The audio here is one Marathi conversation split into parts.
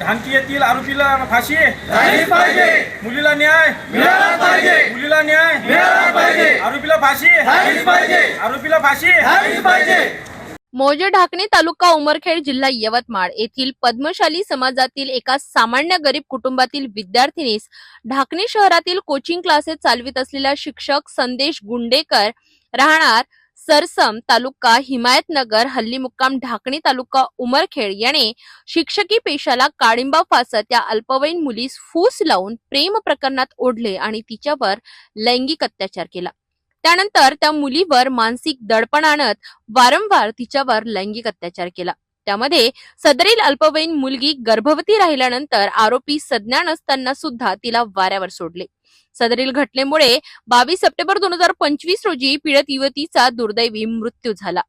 ढानकी येथील आरोपीला फाशी? झालीच पाहिजे. मुलीला न्याय? मिळाला पाहिजे. मुलीला न्याय? मिळाला पाहिजे. आरोपीला फाशी? झालीच पाहिजे. आरोपीला फाशी? झालीच पाहिजे. मौजे ढाकणी तालुका उमरखेड जिल्हा यवतमाळ येथील पद्मशाली समाजातील एका सामान्य गरीब कुटुंबातील विद्यार्थिनीस ढाकणी शहरातील कोचिंग क्लासेस चालवित असलेल्या शिक्षक संदेश गुंडेकर राहणार सरसम तालुका हिमायतनगर हल्ली मुक्काम ढाकणी तालुका उमरखेड याने शिक्षकी पेशाला काळिंबा फासत या अल्पवयीन मुलीस फूस लावून प्रेम प्रकरणात ओढले आणि तिच्यावर लैंगिक अत्याचार केला. त्यानंतर त्या मुलीवर मानसिक दडपण आणत वारंवार तिच्यावर लैंगिक अत्याचार केला. त्यामध्ये सदरील अल्पवयीन मुलगी गर्भवती राहिल्यानंतर आरोपी सज्ञान असताना सुद्धा तिला वाऱ्यावर सोडले. सदरील घटनेमुळे बावीस सप्टेंबर दोन हजार पंचवीस रोजी पीडित युवतीचा दुर्दैवी मृत्यू झाला.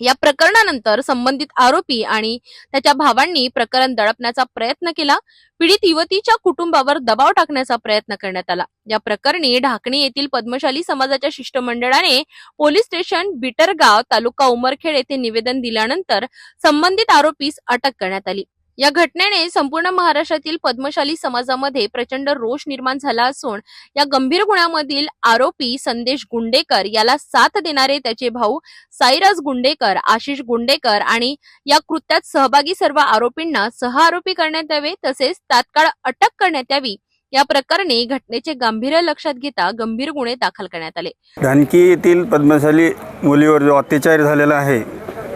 या प्रकरणानंतर संबंधित आरोपी आणि त्याच्या भावांनी प्रकरण दडपण्याचा प्रयत्न केला. पीडित युवतीच्या कुटुंबावर दबाव टाकण्याचा प्रयत्न करण्यात आला. या प्रकरणी ढाकणी येथील पद्मशाली समाजाच्या शिष्टमंडळाने पोलीस स्टेशन बिटरगाव तालुका उमरखेड येथे निवेदन दिल्यानंतर संबंधित आरोपीस अटक करण्यात आली. या घटनेने संपूर्ण महाराष्ट्रातील पद्मशाली समाजामध्ये प्रचंड रोष निर्माण झाला असून या गंभीर गुन्ह्यामधील आरोपी संदेश गुंडेकर याला साथ देणारे त्याचे भाऊ साईराज गुंडेकर आशिष गुंडेकर आणि या कृत्यात सहभागी सर्व आरोपींना सह आरोपी करण्यात यावे तसेच तात्काळ अटक करण्यात यावी या प्रकरणी घटनेचे गांभीर्य लक्षात घेता गंभीर गुन्हे दाखल करण्यात आले. धानकी येथील पद्मशाली मुलीवर जो अत्याचार झालेला आहे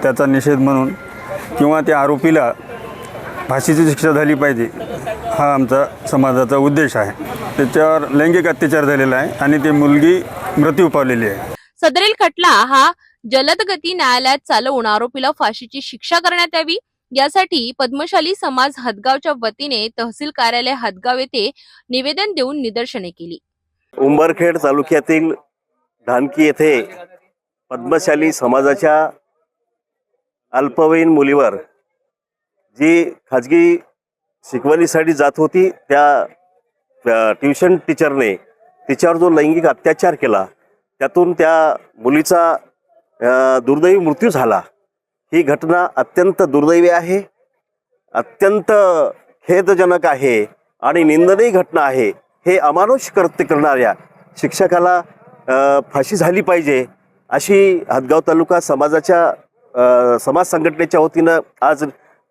त्याचा निषेध म्हणून किंवा त्या आरोपीला फाशीची शिक्षा झाली पाहिजे हा आमचा समाजाचा उद्देश आहे. त्याच्यावर लैंगिक अत्याचार झालेला आहे आणि ती मुलगी मृत्यू पावलेली आहे. सदरील खटला हा जलद गती न्यायालयात चालवून आरोपीला फाशीची शिक्षा करण्यात यावी. यासाठी पद्मशाली समाज हदगावच्या वतीने तहसील कार्यालय हदगाव येथे निवेदन देऊन निदर्शने केली. उंबरखेड तालुक्यातील ढानकी येथे पद्मशाली समाजाच्या अल्पवयीन मुलीवर जी खाजगी शिकवणीसाठी जात होती त्या ट्युशन टीचरने तिच्यावर जो लैंगिक अत्याचार केला त्यातून त्या मुलीचा दुर्दैवी मृत्यू झाला. ही घटना अत्यंत दुर्दैवी आहे अत्यंत खेदजनक आहे आणि निंदनीय घटना आहे. हे अमानुष कृत्य करणाऱ्या शिक्षकाला फाशी झाली पाहिजे अशी हदगाव तालुका समाजाच्या समाज संघटनेच्या वतीनं आज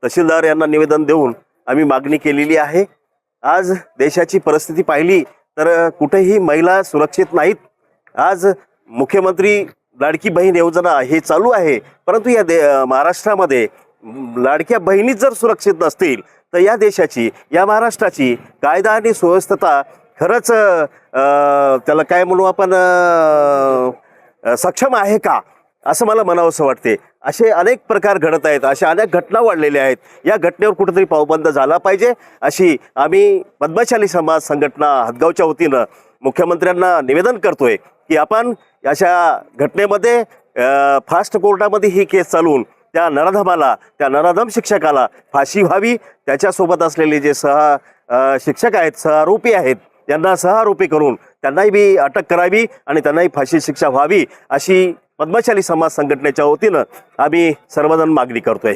तहसीलदार यांना निवेदन देऊन आम्ही मागणी केलेली आहे. आज देशाची परिस्थिती पाहिली तर कुठेही महिला सुरक्षित नाहीत. आज मुख्यमंत्री लाडकी बहीण योजना हे चालू आहे. परंतु या दे महाराष्ट्रामध्ये लाडक्या बहिणीच जर सुरक्षित नसतील तर या देशाची या महाराष्ट्राची कायदा आणि सुव्यवस्थता खरंच त्याला काय म्हणू आपण सक्षम आहे का? असं मला म्हणावंसं वाटते. असे अनेक प्रकार घडत आहेत अशा अनेक घटना वाढलेल्या आहेत. या घटनेवर कुठेतरी पावबंद झाला पाहिजे. अशी आम्ही पद्मशाली समाज संघटना हदगावच्या वतीनं मुख्यमंत्र्यांना निवेदन करतोय की आपण अशा घटनेमध्ये फास्ट कोर्टामध्ये ही केस चालवून त्या नराधमाला त्या नराधम शिक्षकाला फाशी व्हावी. त्याच्यासोबत असलेले जे सह शिक्षक आहेत सहआरोपी आहेत त्यांना सहआरोपी करून त्यांनाही बी अटक करावी आणि त्यांनाही फाशी शिक्षा व्हावी अशी पद्मशाली समाज संघटनेच्या वतीनं आम्ही सर्वजण मागणी करतोय.